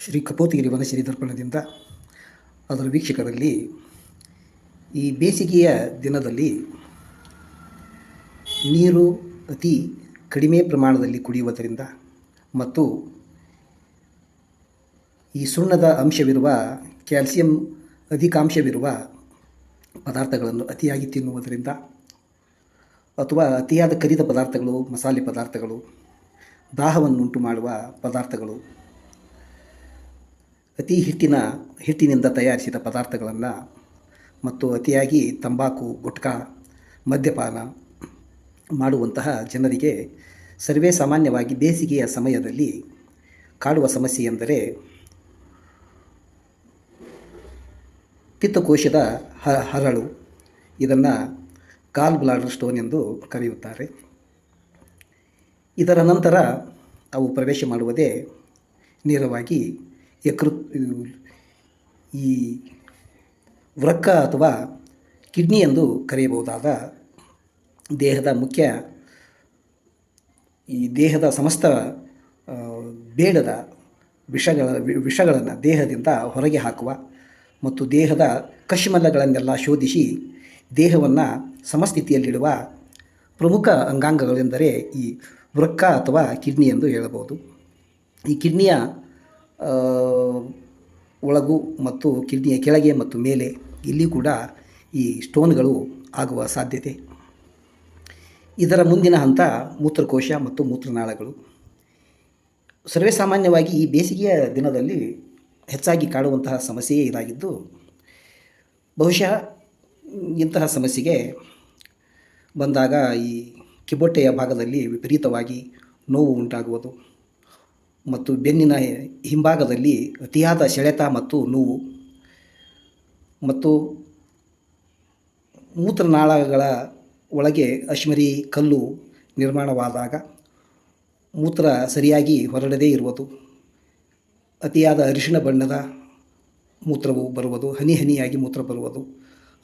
ಶ್ರೀ ಕಪೋತಿಗಿರಿ ವನಶ್ರೀ ದರ್ಪಣದಿಂದ ಅದರ ವೀಕ್ಷಕರಲ್ಲಿ ಈ ಬೇಸಿಗೆಯ ದಿನದಲ್ಲಿ ನೀರು ಅತಿ ಕಡಿಮೆ ಪ್ರಮಾಣದಲ್ಲಿ ಕುಡಿಯುವುದರಿಂದ ಮತ್ತು ಈ ಸುಣ್ಣದ ಅಂಶವಿರುವ ಕ್ಯಾಲ್ಸಿಯಂ ಅಧಿಕಾಂಶವಿರುವ ಪದಾರ್ಥಗಳನ್ನು ಅತಿಯಾಗಿ ತಿನ್ನುವುದರಿಂದ ಅಥವಾ ಅತಿಯಾದ ಕರಿದ ಪದಾರ್ಥಗಳು, ಮಸಾಲೆ ಪದಾರ್ಥಗಳು ದಾಹವನ್ನುಂಟು ಮಾಡುವ ಪದಾರ್ಥಗಳು ಅತಿ ಹಿಟ್ಟಿನ, ಹಿಟ್ಟಿನಿಂದ ತಯಾರಿಸಿದ ಪದಾರ್ಥಗಳನ್ನು ಮತ್ತು ಅತಿಯಾಗಿ ತಂಬಾಕು, ಗುಟ್ಕಾ, ಮದ್ಯಪಾನ ಮಾಡುವಂತಹ ಜನರಿಗೆ ಸರ್ವೇ ಸಾಮಾನ್ಯವಾಗಿ ಬೇಸಿಗೆಯ ಸಮಯದಲ್ಲಿ ಕಾಡುವ ಸಮಸ್ಯೆ ಎಂದರೆ ಪಿತ್ತಕೋಶದ ಹ, ಹರಳು. ಇದನ್ನು ಕಾಲ್ ಬ್ಲಾಡರ್ ಸ್ಟೋನ್ ಎಂದು ಕರೆಯುತ್ತಾರೆ. ಇದರ ನಂತರ ಅವು ಪ್ರವೇಶ ಮಾಡುವುದೇ ನೇರವಾಗಿ ಯಕೃತ್ ಈ ವೃಕ್ಕ ಅಥವಾ ಕಿಡ್ನಿ ಎಂದು ಕರೆಯಬಹುದಾದ ದೇಹದ ಮುಖ್ಯ ಈ ದೇಹದ ಸಮಸ್ತ ಬೇಡದ ವಿಷಗಳ ವಿಷಗಳನ್ನು ದೇಹದಿಂದ ಹೊರಗೆ ಹಾಕುವ ಮತ್ತು ದೇಹದ ಕಶ್ಮಲಗಳನ್ನೆಲ್ಲ ಶೋಧಿಸಿ ದೇಹವನ್ನು ಸಮಸ್ಥಿತಿಯಲ್ಲಿಡುವ ಪ್ರಮುಖ ಅಂಗಾಂಗಗಳೆಂದರೆ ಈ ವೃಕ್ಕ ಅಥವಾ ಕಿಡ್ನಿ ಎಂದು ಹೇಳಬಹುದು. ಈ ಕಿಡ್ನಿಯ ಒಳಗು ಮತ್ತು ಕಿಡ್ನಿಯ ಕೆಳಗೆ ಮತ್ತು ಮೇಲೆ ಇಲ್ಲಿ ಕೂಡ ಈ ಸ್ಟೋನ್ಗಳು ಆಗುವ ಸಾಧ್ಯತೆ. ಇದರ ಮುಂದಿನ ಹಂತ ಮೂತ್ರಕೋಶ ಮತ್ತು ಮೂತ್ರನಾಳಗಳು. ಸರ್ವೇ ಸಾಮಾನ್ಯವಾಗಿ ಈ ಬೇಸಿಗೆಯ ದಿನದಲ್ಲಿ ಹೆಚ್ಚಾಗಿ ಕಾಡುವಂತಹ ಸಮಸ್ಯೆಯೇ ಇದಾಗಿದ್ದು, ಬಹುಶಃ ಇಂತಹ ಸಮಸ್ಯೆಗೆ ಬಂದಾಗ ಈ ಕಿಬ್ಬೊಟ್ಟೆಯ ಭಾಗದಲ್ಲಿ ವಿಪರೀತವಾಗಿ ನೋವು ಉಂಟಾಗುವುದು. ಮತ್ತು ಬೆನ್ನಿನ ಹಿಂಭಾಗದಲ್ಲಿ ಅತಿಯಾದ ಸೆಳೆತ ಮತ್ತು ನೋವು. ಮತ್ತು ಮೂತ್ರನಾಳಗಳ ಒಳಗೆ ಅಶ್ಮರಿ ಕಲ್ಲು ನಿರ್ಮಾಣವಾದಾಗ ಮೂತ್ರ ಸರಿಯಾಗಿ ಹೊರಡದೇ ಇರುವುದು. ಅತಿಯಾದ ಅರಿಶಿಣ ಬಣ್ಣದ ಮೂತ್ರವು ಬರುವುದು, ಹನಿ ಹನಿಯಾಗಿ ಮೂತ್ರ ಬರುವುದು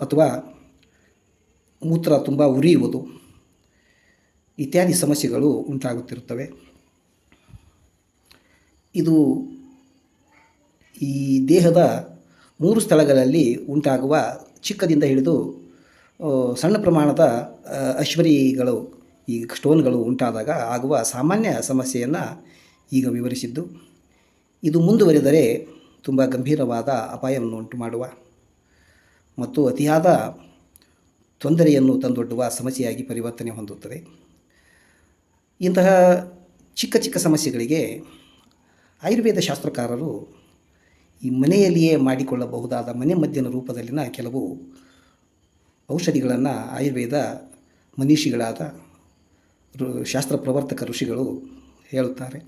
ಅಥವಾ ಮೂತ್ರ ತುಂಬ ಉರಿಯುವುದು ಇತ್ಯಾದಿ ಸಮಸ್ಯೆಗಳು ಉಂಟಾಗುತ್ತಿರುತ್ತವೆ. ಇದು ಈ ದೇಹದ ಮೂರು ಸ್ಥಳಗಳಲ್ಲಿ ಉಂಟಾಗುವ ಚಿಕ್ಕದಿಂದ ಹಿಡಿದು ಸಣ್ಣ ಪ್ರಮಾಣದ ಅಶ್ವರಿಗಳು, ಈ ಸ್ಟೋನ್ಗಳು ಉಂಟಾದಾಗ ಆಗುವ ಸಾಮಾನ್ಯ ಸಮಸ್ಯೆಯನ್ನು ಈಗ ವಿವರಿಸಿದ್ದು. ಇದು ಮುಂದುವರಿದರೆ ತುಂಬ ಗಂಭೀರವಾದ ಅಪಾಯವನ್ನು ಉಂಟು ಮಾಡುವ ಮತ್ತು ಅತಿಯಾದ ತೊಂದರೆಯನ್ನು ತಂದೊಡ್ಡುವ ಸಮಸ್ಯೆಯಾಗಿ ಪರಿವರ್ತನೆ ಹೊಂದುತ್ತದೆ. ಇಂತಹ ಚಿಕ್ಕ ಚಿಕ್ಕ ಸಮಸ್ಯೆಗಳಿಗೆ ಆಯುರ್ವೇದ ಶಾಸ್ತ್ರಕಾರರು ಈ ಮನೆಯಲ್ಲಿಯೇ ಮಾಡಿಕೊಳ್ಳಬಹುದಾದ ಮನೆ ಮದ್ಯನ ರೂಪದಲ್ಲಿನ ಕೆಲವು ಔಷಧಿಗಳನ್ನು ಆಯುರ್ವೇದ ಮನೀಷಿಗಳಾದ ಶಾಸ್ತ್ರ ಪ್ರವರ್ತಕ ಋಷಿಗಳು ಹೇಳುತ್ತಾರೆ.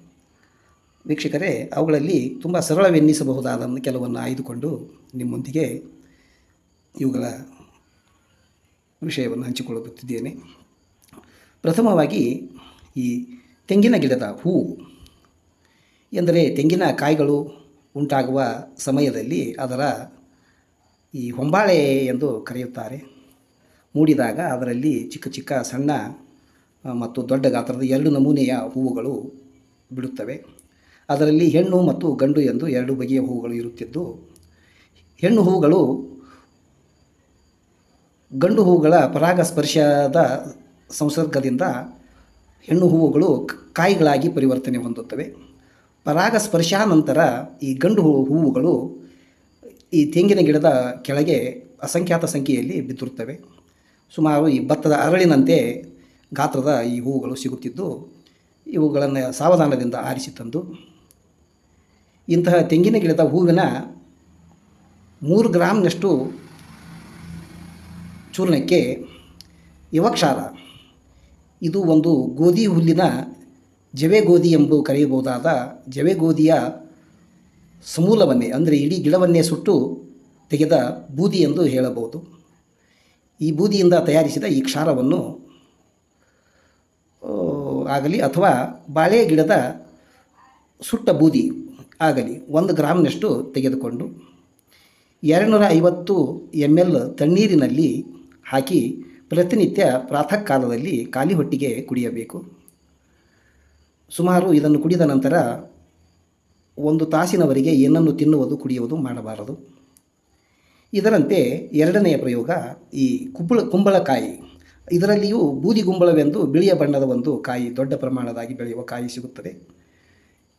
ವೀಕ್ಷಕರೇ, ಅವುಗಳಲ್ಲಿ ತುಂಬ ಸರಳವೆನ್ನಿಸಬಹುದಾದ ಕೆಲವನ್ನು ಆಯ್ದುಕೊಂಡು ನಿಮ್ಮೊಂದಿಗೆ ಇವುಗಳ ವಿಷಯವನ್ನು ಹಂಚಿಕೊಳ್ಳುತ್ತಿದ್ದೇನೆ. ಪ್ರಥಮವಾಗಿ ಈ ತೆಂಗಿನ ಗಿಡದ ಹೂವು ಎಂದರೆ ತೆಂಗಿನ ಕಾಯಿಗಳು ಉಂಟಾಗುವ ಸಮಯದಲ್ಲಿ ಅದರ ಈ ಹೊಂಬಾಳೆ ಎಂದು ಕರೆಯುತ್ತಾರೆ. ಮೂಡಿದಾಗ ಅದರಲ್ಲಿ ಚಿಕ್ಕ ಚಿಕ್ಕ, ಸಣ್ಣ ಮತ್ತು ದೊಡ್ಡ ಗಾತ್ರದ ಎರಡು ನಮೂನೆಯ ಹೂವುಗಳು ಬಿಡುತ್ತವೆ ಅದರಲ್ಲಿ ಹೆಣ್ಣು ಮತ್ತು ಗಂಡು ಎಂದು ಎರಡು ಬಗೆಯ ಹೂವುಗಳು ಇರುತ್ತಿದ್ದು, ಹೆಣ್ಣು ಹೂವುಗಳು ಗಂಡು ಹೂಗಳ ಪರಾಗಸ್ಪರ್ಶದ ಸಂಸರ್ಗದಿಂದ ಹೆಣ್ಣು ಹೂವುಗಳು ಕಾಯಿಗಳಾಗಿ ಪರಿವರ್ತನೆ ಹೊಂದುತ್ತವೆ. ಪರಾಗಸ್ಪರ್ಶ ನಂತರ ಈ ಗಂಡು ಹೂವುಗಳು ಈ ತೆಂಗಿನ ಗಿಡದ ಕೆಳಗೆ ಅಸಂಖ್ಯಾತ ಸಂಖ್ಯೆಯಲ್ಲಿ ಬಿದ್ದಿರುತ್ತವೆ. ಸುಮಾರು ಈ ಭತ್ತದ ಅರಳಿನಂತೆ ಗಾತ್ರದ ಈ ಹೂವುಗಳು ಸಿಗುತ್ತಿದ್ದು, ಇವುಗಳನ್ನು ಸಾವಧಾನದಿಂದ ಆರಿಸಿ ತಂದು, ಇಂತಹ ತೆಂಗಿನ ಗಿಡದ ಹೂವಿನ ಮೂರು ಗ್ರಾಮ್ನಷ್ಟು ಚೂರ್ಣಕ್ಕೆ ಯವಕ್ಷಾರ. ಇದು ಒಂದು ಗೋಧಿ ಹುಲ್ಲಿನ ಜವೆ ಗೋಧಿ ಎಂದು ಕರೆಯಬಹುದಾದ ಜವೆಗೋಧಿಯ ಸಮೂಲವನ್ನೇ, ಅಂದರೆ ಇಡೀ ಗಿಡವನ್ನೇ ಸುಟ್ಟು ತೆಗೆದ ಬೂದಿ ಎಂದು ಹೇಳಬಹುದು. ಈ ಬೂದಿಯಿಂದ ತಯಾರಿಸಿದ ಈ ಕ್ಷಾರವನ್ನು ಆಗಲಿ ಅಥವಾ ಬಾಳೆ ಗಿಡದ ಸುಟ್ಟ ಬೂದಿ ಆಗಲಿ ಒಂದು ಗ್ರಾಮ್ನಷ್ಟು ತೆಗೆದುಕೊಂಡು ಎರಡುನೂರ ಐವತ್ತು ಎಂ ಎಲ್ ತಣ್ಣೀರಿನಲ್ಲಿ ಹಾಕಿ ಪ್ರತಿನಿತ್ಯ ಪ್ರಾತಃ ಕಾಲದಲ್ಲಿ ಖಾಲಿ ಹೊಟ್ಟಿಗೆ ಕುಡಿಯಬೇಕು. ಸುಮಾರು ಇದನ್ನು ಕುಡಿದ ನಂತರ ಒಂದು ತಾಸಿನವರೆಗೆ ಏನನ್ನು ತಿನ್ನುವುದು, ಕುಡಿಯುವುದು ಮಾಡಬಾರದು. ಇದರಂತೆ ಎರಡನೆಯ ಪ್ರಯೋಗ ಈ ಕುಂಬಳ, ಕುಂಬಳಕಾಯಿ. ಇದರಲ್ಲಿಯೂ ಬೂದಿ ಗುಂಬಳವೆಂದು ಬಿಳಿಯ ಬಣ್ಣದ ಒಂದು ಕಾಯಿ ದೊಡ್ಡ ಪ್ರಮಾಣದಾಗಿ ಬೆಳೆಯುವ ಕಾಯಿ ಸಿಗುತ್ತದೆ.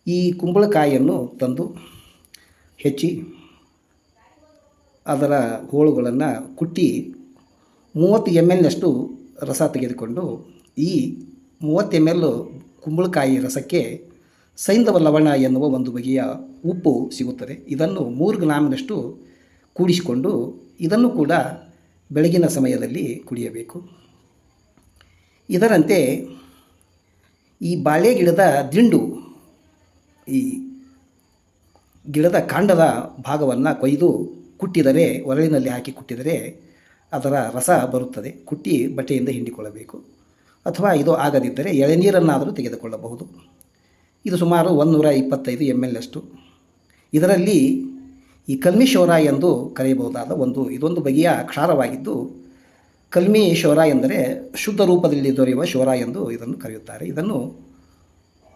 ಈ ಕುಂಬಳಕಾಯಿಯನ್ನು ತಂದು ಹೆಚ್ಚಿ ಅದರ ಹೋಳುಗಳನ್ನು ಕುಟ್ಟಿ ಮೂವತ್ತು ಎಂ ಎಲ್ನಷ್ಟು ರಸ ತೆಗೆದುಕೊಂಡು ಈ ಮೂವತ್ತು ಎಂ ಎಲ್ ಕುಂಬಳಕಾಯಿ ರಸಕ್ಕೆ ಸೈಂಧವ ಲವಣ ಎನ್ನುವ ಒಂದು ಬಗೆಯ ಉಪ್ಪು ಸಿಗುತ್ತದೆ. ಇದನ್ನು ಮೂರು ಗ್ರಾಮಿನಷ್ಟು ಕೂಡಿಸಿಕೊಂಡು ಇದನ್ನು ಕೂಡ ಬೆಳಗಿನ ಸಮಯದಲ್ಲಿ ಕುಡಿಯಬೇಕು. ಇದರಂತೆ ಈ ಬಾಳೆ ಗಿಡದ ದಿಂಡು, ಈ ಗಿಡದ ಕಾಂಡದ ಭಾಗವನ್ನು ಕೊಯ್ದು ಕುಟ್ಟಿದರೆ, ಒರಳಿನಲ್ಲಿ ಹಾಕಿ ಕುಟ್ಟಿದರೆ ಅದರ ರಸ ಬರುತ್ತದೆ. ಕುಟ್ಟಿ ಬಟ್ಟೆಯಿಂದ ಹಿಂಡಿಕೊಳ್ಳಬೇಕು. ಅಥವಾ ಇದು ಆಗದಿದ್ದರೆ ಎಳೆನೀರನ್ನಾದರೂ ತೆಗೆದುಕೊಳ್ಳಬಹುದು. ಇದು ಸುಮಾರು ಒಂದುನೂರ ಇಪ್ಪತ್ತೈದು ಎಂ ಎಲ್ ಅಷ್ಟು ಇದರಲ್ಲಿ ಈ ಕಲ್ಮಿ ಶೋರ ಎಂದು ಕರೆಯಬಹುದಾದ ಒಂದು, ಇದೊಂದು ಬಗೆಯ ಕ್ಷಾರವಾಗಿದ್ದು ಕಲ್ಮಿ ಶೋರ ಎಂದರೆ ಶುದ್ಧ ರೂಪದಲ್ಲಿ ದೊರೆಯುವ ಶೋರ ಎಂದು ಇದನ್ನು ಕರೆಯುತ್ತಾರೆ. ಇದನ್ನು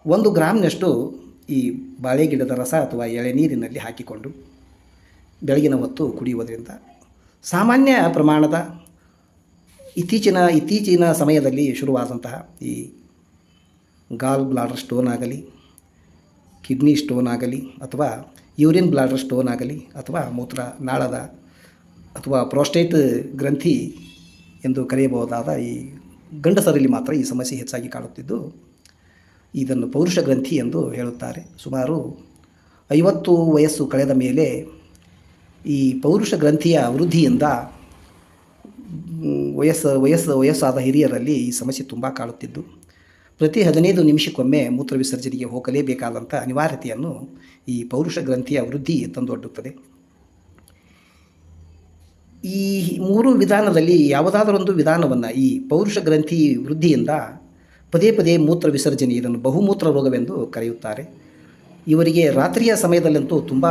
ಒಂದು ಗ್ರಾಮ್ನಷ್ಟು ಈ ಬಾಳೆ ಗಿಡದ ರಸ ಅಥವಾ ಎಳೆನೀರಿನಲ್ಲಿ ಹಾಕಿಕೊಂಡು ಬೆಳಗಿನ ಹೊತ್ತು ಕುಡಿಯುವುದರಿಂದ ಸಾಮಾನ್ಯ ಪ್ರಮಾಣದ ಇತ್ತೀಚಿನ ಇತ್ತೀಚಿನ ಸಮಯದಲ್ಲಿ ಶುರುವಾದಂತಹ ಈ ಗಾಲ್ ಬ್ಲಾಡರ್ ಸ್ಟೋನ್ ಆಗಲಿ, ಕಿಡ್ನಿ ಸ್ಟೋನ್ ಆಗಲಿ, ಅಥವಾ ಯೂರಿನ್ ಬ್ಲಾಡರ್ ಸ್ಟೋನ್ ಆಗಲಿ, ಅಥವಾ ಮೂತ್ರ ನಾಳದ ಅಥವಾ ಪ್ರೋಸ್ಟೇಟ್ ಗ್ರಂಥಿ ಎಂದು ಕರೆಯಬಹುದಾದ ಈ ಗಂಡಸರಲ್ಲಿ ಮಾತ್ರ ಈ ಸಮಸ್ಯೆ ಹೆಚ್ಚಾಗಿ ಕಾಣುತ್ತಿದ್ದು ಇದನ್ನು ಪೌರುಷ ಗ್ರಂಥಿ ಎಂದು ಹೇಳುತ್ತಾರೆ. ಸುಮಾರು ಐವತ್ತು ವಯಸ್ಸು ಕಳೆದ ಮೇಲೆ ಈ ಪೌರುಷ ಗ್ರಂಥಿಯ ವೃದ್ಧಿಯಿಂದ ವಯಸ್ಸು ವಯಸ್ಸು, ವಯಸ್ಸಾದ ಹಿರಿಯರಲ್ಲಿ ಈ ಸಮಸ್ಯೆ ತುಂಬ ಕಾಡುತ್ತಿದ್ದು. ಪ್ರತಿ ಹದಿನೈದು ನಿಮಿಷಕ್ಕೊಮ್ಮೆ ಮೂತ್ರ ವಿಸರ್ಜನೆಗೆ ಹೋಗಲೇಬೇಕಾದಂಥ ಅನಿವಾರ್ಯತೆಯನ್ನು ಈ ಪೌರುಷ ಗ್ರಂಥಿಯ ವೃದ್ಧಿ ತಂದೊಡ್ಡುತ್ತದೆ. ಈ ಮೂರು ವಿಧಾನದಲ್ಲಿ ಯಾವುದಾದರೊಂದು ವಿಧಾನವನ್ನು ಈ ಪೌರುಷ ಗ್ರಂಥಿ ವೃದ್ಧಿಯಿಂದ ಪದೇ ಪದೇ ಮೂತ್ರ ವಿಸರ್ಜನೆ, ಇದನ್ನು ಬಹುಮೂತ್ರ ರೋಗವೆಂದು ಕರೆಯುತ್ತಾರೆ. ಇವರಿಗೆ ರಾತ್ರಿಯ ಸಮಯದಲ್ಲಂತೂ ತುಂಬ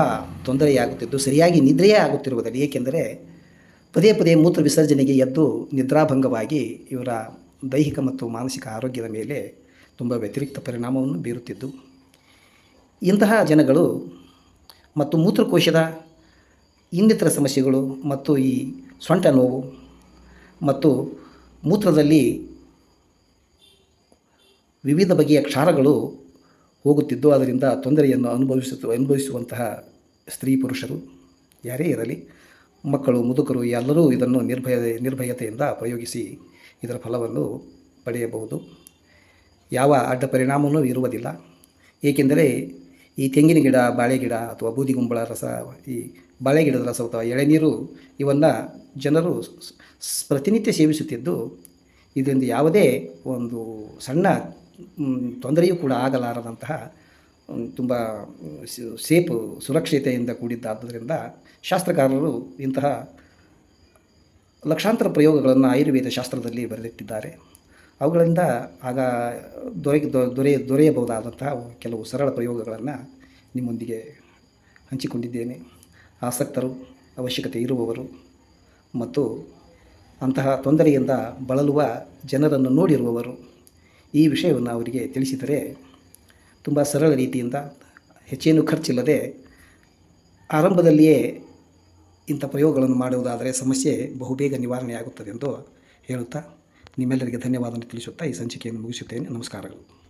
ತೊಂದರೆಯಾಗುತ್ತಿದ್ದು, ಸರಿಯಾಗಿ ನಿದ್ರೆಯೇ ಆಗುತ್ತಿರುವುದಿಲ್ಲ. ಏಕೆಂದರೆ ಪದೇ ಪದೇ ಮೂತ್ರ ವಿಸರ್ಜನೆಗೆ ಎದ್ದು ನಿದ್ರಾಭಂಗವಾಗಿ ಇವರ ದೈಹಿಕ ಮತ್ತು ಮಾನಸಿಕ ಆರೋಗ್ಯದ ಮೇಲೆ ತುಂಬ ವ್ಯತಿರಿಕ್ತ ಪರಿಣಾಮವನ್ನು ಬೀರುತ್ತಿದ್ದು, ಇಂತಹ ಜನಗಳು ಮತ್ತು ಮೂತ್ರಕೋಶದ ಇನ್ನಿತರ ಸಮಸ್ಯೆಗಳು ಮತ್ತು ಈ ಸೊಂಟ ನೋವು ಮತ್ತು ಮೂತ್ರದಲ್ಲಿ ವಿವಿಧ ಬಗೆಯ ಕ್ಷಾರಗಳು ಹೋಗುತ್ತಿದ್ದು, ಅದರಿಂದ ತೊಂದರೆಯನ್ನು ಅನುಭವಿಸುತ್ತ, ಅನುಭವಿಸುವಂತಹ ಸ್ತ್ರೀ ಪುರುಷರು ಯಾರೇ ಇರಲಿ ಮಕ್ಕಳು, ಮುದುಕರು ಎಲ್ಲರೂ ಇದನ್ನು ನಿರ್ಭಯ, ನಿರ್ಭಯತೆಯಿಂದ ಪ್ರಯೋಗಿಸಿ ಇದರ ಫಲವನ್ನು ಪಡೆಯಬಹುದು. ಯಾವ ಅಡ್ಡ ಪರಿಣಾಮವೂ ಇರುವುದಿಲ್ಲ. ಏಕೆಂದರೆ ಈ ತೆಂಗಿನ ಗಿಡ, ಬಾಳೆ ಗಿಡ ಅಥವಾ ಬೂದಿಗುಂಬಳ ರಸ, ಈ ಬಾಳೆ ಗಿಡದ ರಸ ಅಥವಾ ಎಳೆನೀರು ಇವನ್ನು ಜನರು ಪ್ರತಿನಿತ್ಯ ಸೇವಿಸುತ್ತಿದ್ದು, ಇದರಿಂದ ಯಾವುದೇ ಒಂದು ಸಣ್ಣ ತೊಂದರೆಯೂ ಕೂಡ ಆಗಲಾರದಂತಹ ತುಂಬ ಸೇಫು ಸುರಕ್ಷತೆಯಿಂದ ಕೂಡಿದ್ದಾದ್ದರಿಂದ ಶಾಸ್ತ್ರಕಾರರು ಇಂತಹ ಲಕ್ಷಾಂತರ ಪ್ರಯೋಗಗಳನ್ನು ಆಯುರ್ವೇದ ಶಾಸ್ತ್ರದಲ್ಲಿ ಬರೆದಿಟ್ಟಿದ್ದಾರೆ. ಅವುಗಳಿಂದ ಆಗ ದೊರೆ ದೊರೆ, ದೊರೆಯಬಹುದಾದಂತಹ ಕೆಲವು ಸರಳ ಪ್ರಯೋಗಗಳನ್ನು ನಿಮ್ಮೊಂದಿಗೆ ಹಂಚಿಕೊಂಡಿದ್ದೇನೆ. ಆಸಕ್ತರು, ಅವಶ್ಯಕತೆ ಇರುವವರು ಮತ್ತು ಅಂತಹ ತೊಂದರೆಯಿಂದ ಬಳಲುವ ಜನರನ್ನು ನೋಡಿರುವವರು ಈ ವಿಷಯವನ್ನು ಅವರಿಗೆ ತಿಳಿಸಿದರೆ ತುಂಬ ಸರಳ ರೀತಿಯಿಂದ ಹೆಚ್ಚೇನು ಖರ್ಚಿಲ್ಲದೆ ಆರಂಭದಲ್ಲಿಯೇ ಇಂಥ ಪ್ರಯೋಗಗಳನ್ನು ಮಾಡುವುದಾದರೆ ಸಮಸ್ಯೆ ಬಹುಬೇಗ ನಿವಾರಣೆಯಾಗುತ್ತದೆ ಎಂದು ಹೇಳುತ್ತಾ ನಿಮ್ಮೆಲ್ಲರಿಗೆ ಧನ್ಯವಾದವನ್ನು ತಿಳಿಸುತ್ತಾ ಈ ಸಂಚಿಕೆಯನ್ನು ಮುಗಿಸುತ್ತೇನೆ. ನಮಸ್ಕಾರಗಳು.